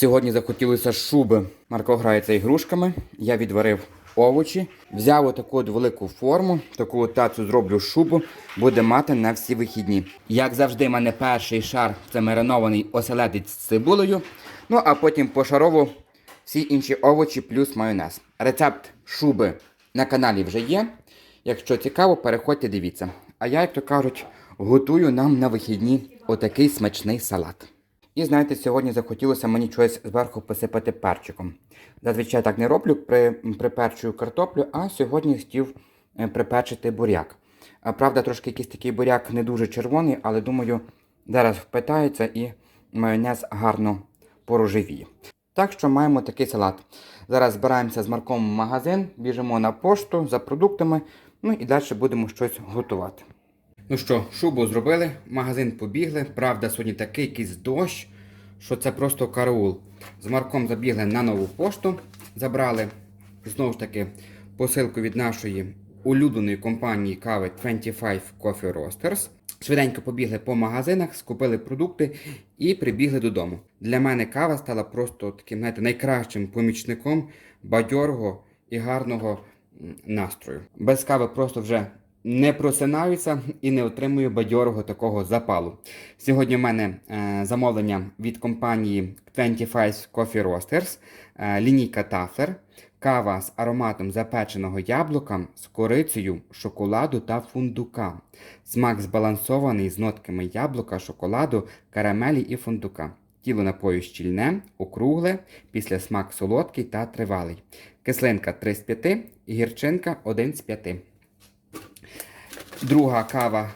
Сьогодні захотілося шуби. Марко грається ігрушками. Я відварив овочі, взяв отаку от велику форму, таку тацю зроблю шубу, буде мати на всі вихідні. Як завжди, в мене перший шар це маринований оселедець з цибулею. Ну а потім пошарово всі інші овочі плюс майонез. Рецепт шуби на каналі вже є. Якщо цікаво, переходьте, дивіться. А я, як то кажуть, готую нам на вихідні отакий смачний салат. І знаєте, сьогодні захотілося мені щось зверху посипати перчиком. Зазвичай так не роблю, при, приперчую картоплю, а сьогодні хотів е, приперчити буряк. Правда, трошки якийсь такий буряк не дуже червоний, але думаю, зараз впитається і майонез гарно порожевіє. Так що маємо такий салат. Зараз збираємося з Марком в магазин, біжимо на пошту за продуктами, ну і далі будемо щось готувати. Ну що, шубу зробили, магазин побігли. Правда, сьогодні такий якийсь дощ, що це просто караул. З Марком забігли на нову пошту, забрали знову ж таки посилку від нашої улюбленої компанії кави 25 Coffee Roasters. Швиденько побігли по магазинах, скупили продукти і прибігли додому. Для мене кава стала просто таким, знаєте, найкращим помічником бадьорого і гарного настрою. Без кави просто вже не просинаюся і не отримую бадьорого такого запалу. Сьогодні в мене е, замовлення від компанії 25 Coffee Roasters, е, лінійка Тафер, кава з ароматом запеченого яблука з корицею, шоколаду та фундука. Смак збалансований з нотками яблука, шоколаду, карамелі і фундука. Тіло напою щільне, округле, після смак солодкий та тривалий. Кислинка 3 з 5, гірчинка 1 з 5. Друга кава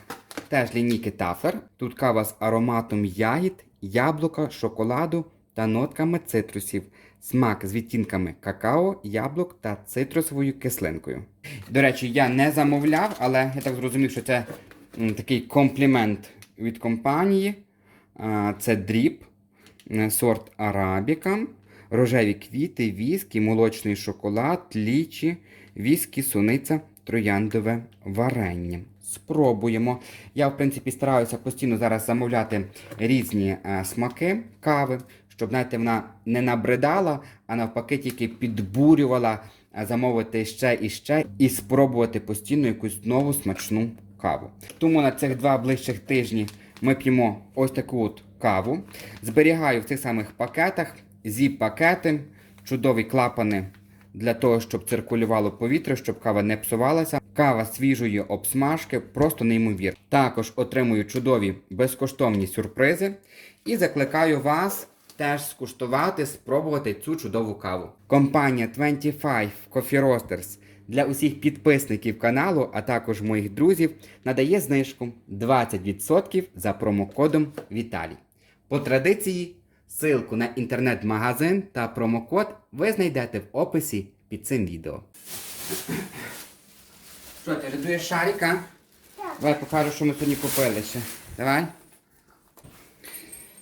теж лінійки Тафер. Тут кава з ароматом ягід, яблука, шоколаду та нотками цитрусів. Смак з відтінками какао, яблук та цитрусовою кислинкою. До речі, я не замовляв, але я так зрозумів, що це такий комплімент від компанії. Це дріб, е, сорт арабіка, рожеві квіти, віскі, молочний шоколад, лічі, віскі, суниця, трояндове варення. Спробуємо. Я, в принципі, стараюся постійно зараз замовляти різні е, смаки кави, щоб знаєте, вона не набридала, а навпаки, тільки підбурювала е, замовити ще і ще і спробувати постійно якусь нову смачну каву. Тому на цих два ближчих тижні ми п'ємо ось таку от каву. Зберігаю в цих самих пакетах, зіп-пакети, чудові клапани для того, щоб циркулювало повітря, щоб кава не псувалася. Кава свіжої обсмажки, просто неймовірно. Також отримую чудові безкоштовні сюрпризи і закликаю вас теж скуштувати, спробувати цю чудову каву. Компанія 25 Coffee Roasters для усіх підписників каналу, а також моїх друзів, надає знижку 20% за промокодом Віталій. По традиції, ссылку на інтернет-магазин та промокод ви знайдете в описі під цим відео. Що, ти рядуєш шарика? Так. Давай покажу, що ми сьогодні купили ще. Давай.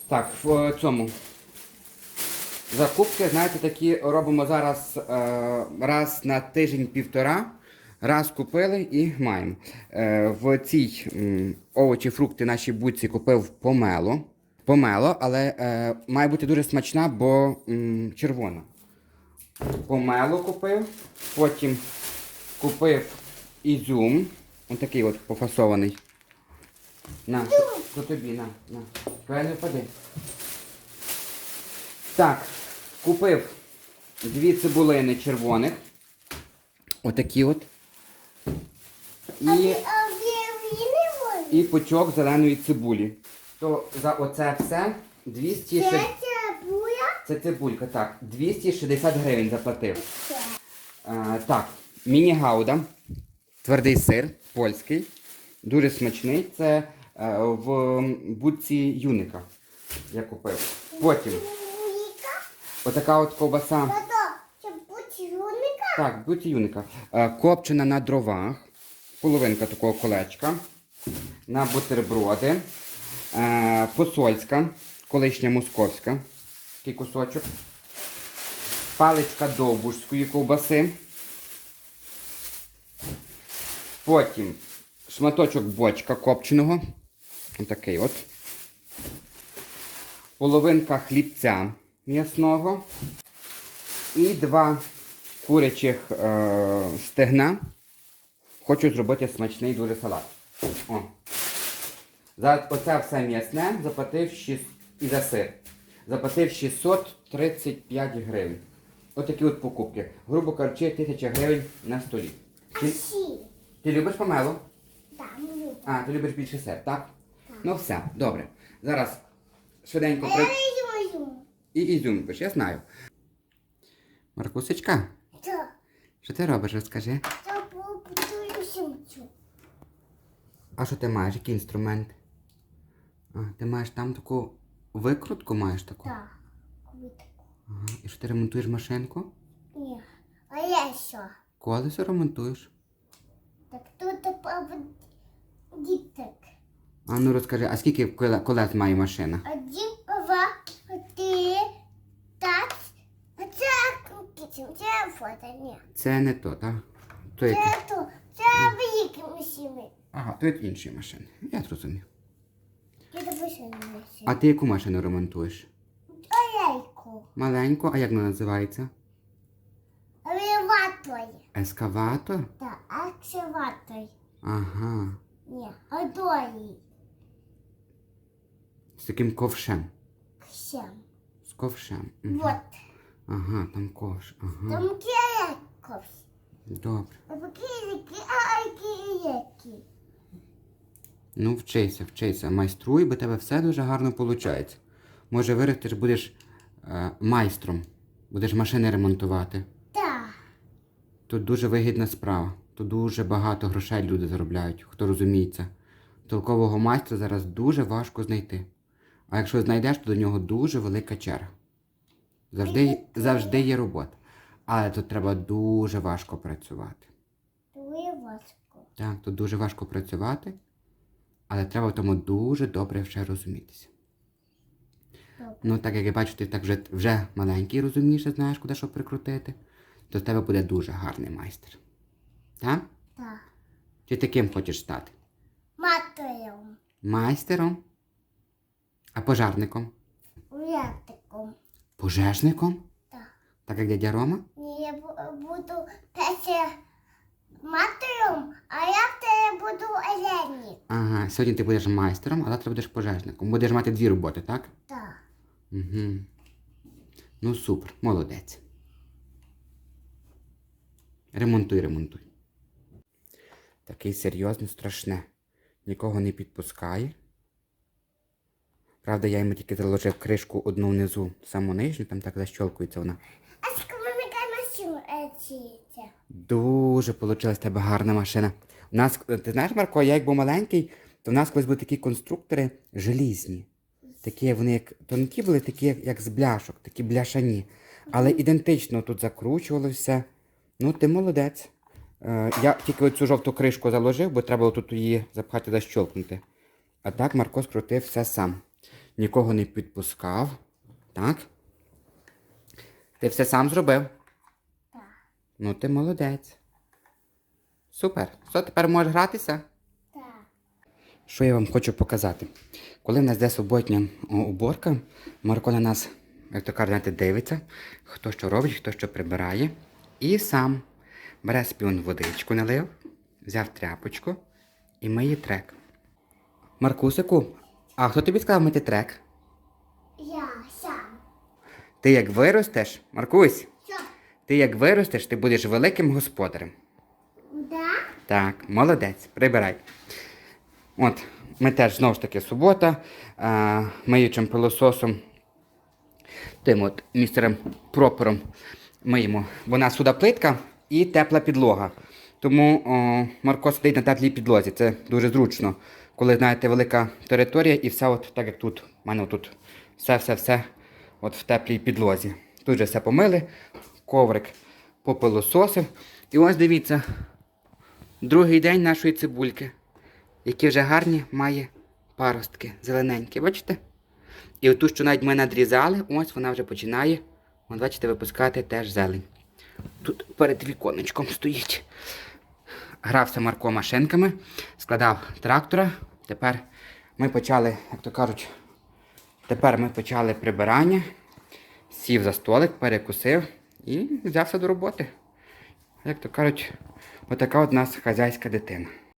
Так, в цьому. Закупки, знаєте, такі робимо зараз е, раз на тиждень-півтора. Раз купили і маємо. Е, в цій м, овочі, фрукти нашій будці купив помело. Помело, але е, має бути дуже смачна, бо м, червона. Помело купив. Потім купив ізюм. Ось такий от пофасований. На, то тобі, на, на. Давай не впади. Так, купив дві цибулини червоних. Отакі от. І, і пучок зеленої цибулі. То за оце все 200 Це цибуля? Це цибулька, так. 260 гривень заплатив. Це. А, так, міні-гауда. Твердий сир, польський. Дуже смачний. Це е, в будці юника. Я купив. Потім отака от ковбаса. Так, будці юника. Е, копчена на дровах. Половинка такого колечка. На бутерброди. Е, посольська, колишня московська. Такий кусочок. Паличка довбушської ковбаси. Потім шматочок бочка копченого. Отакий от. Половинка хлібця м'ясного і два курячих е, стегна. Хочу зробити смачний дуже салат. О. За оце все м'ясне заплатив 6, і за сир. Заплатив 635 гривень. Отакі от покупки. Грубо кажучи, 1000 гривень на столі. Ти, ти любиш помело? Там люблю. А, ти любиш більше сир, так? Ну все, добре. Зараз швиденько при... я і ізюм любиш, я знаю. Маркусечка, Що? що ти робиш, розкажи? Це попутую сімцю. А що ти маєш? Який інструмент? А, ти маєш там таку викрутку маєш таку? Так. Ага. І що ти ремонтуєш машинку? Ні. А я що? Колесо ремонтуєш? Так тут діток. А ну розкажи, а скільки колес має машина? Один, два, три. А це фото, ні. Це не то, так? То як... Це то, це великі машини. Ага, то інші машини. Я зрозумів. Я допишу на машини. А ти яку машину ремонтуєш? Олейку. Маленьку, а як вона називається? Елеватор. Ескаватор? Так, аксиватор. Ага. Ні, одої. З таким ковшем. Всем. З ковшем. Мгм. Вот. Ага, там ковш. Ага. Там кіяков. Добре. А покілики, а кіякі. Ну, вчися, вчися, майструй, бо тебе все дуже гарно виходить. Може, виростеш, будеш е, майстром, будеш машини ремонтувати. Так. Тут дуже вигідна справа. Тут дуже багато грошей люди заробляють, хто розуміється. Толкового майстра зараз дуже важко знайти. А якщо знайдеш, то до нього дуже велика черга. Завжди, завжди є робота. Але тут треба дуже важко працювати. Твоє воску. Так, тут дуже важко працювати, але треба в тому дуже добре вже розумітися. Добре. Ну, так як я бачу, ти так вже, вже маленький розумієш, знаєш, куди що прикрутити, то з тебе буде дуже гарний майстер. Так? Так. Чи ти ким хочеш стати? Матою. Майстером? А пожарником? Урядником. Пожежником? Так. Так як дядя Рома? Ні, я буду я вторе Елені. Ага, сьогодні ти будеш майстером, а завтра будеш пожежником. Будеш мати дві роботи, так? Так. Угу. Ну супер, молодець. Ремонтуй, ремонтуй. Такий серйозний, страшне. Нікого не підпускає. Правда, я йому тільки заложив кришку одну внизу, саму нижню, там так защолкується вона. А скільки машину ціється? Дуже вийшла з тебе гарна машина. Нас, ти знаєш, Марко, я як був маленький, то в нас колись були такі конструктори желізні. Такі вони як тонкі були, такі як, з бляшок, такі бляшані. Але ідентично тут закручувалося. Ну, ти молодець. Е, я тільки оцю жовту кришку заложив, бо треба було тут її запхати защолкнути. А так Марко скрутив все сам. Нікого не підпускав. Так? Ти все сам зробив? Так. Ну, ти молодець. Супер. Що, тепер можеш гратися? Так. Що я вам хочу показати? Коли в нас йде суботня уборка, Марко на нас, як то кажуть, дивиться, хто що робить, хто що прибирає. І сам бере спіон водичку налив, взяв тряпочку і миє трек. Маркусику, а хто тобі сказав мити трек? Я сам. Ти як виростеш, Маркусь, Що? ти як виростеш, ти будеш великим господарем. Так, молодець, прибирай. От, ми теж знову ж таки субота, а, миючим пилососом, тим от містером пропором миємо. Бо у нас сюди плитка і тепла підлога. Тому о, Марко сидить на теплій підлозі. Це дуже зручно, коли, знаєте, велика територія і все от так як тут. У мене тут все-все-все от в теплій підлозі. Тут же все помили, коврик попилососив. І ось дивіться, Другий день нашої цибульки, які вже гарні має паростки зелененькі, бачите? І оту, що навіть ми надрізали, ось вона вже починає, от бачите, випускати теж зелень. Тут перед віконечком стоїть. Грався Марко машинками, складав трактора. Тепер ми почали, як то кажуть, тепер ми почали прибирання. сів за столик, перекусив і взявся до роботи. Як то кажуть, отака от нас хазяйська дитина.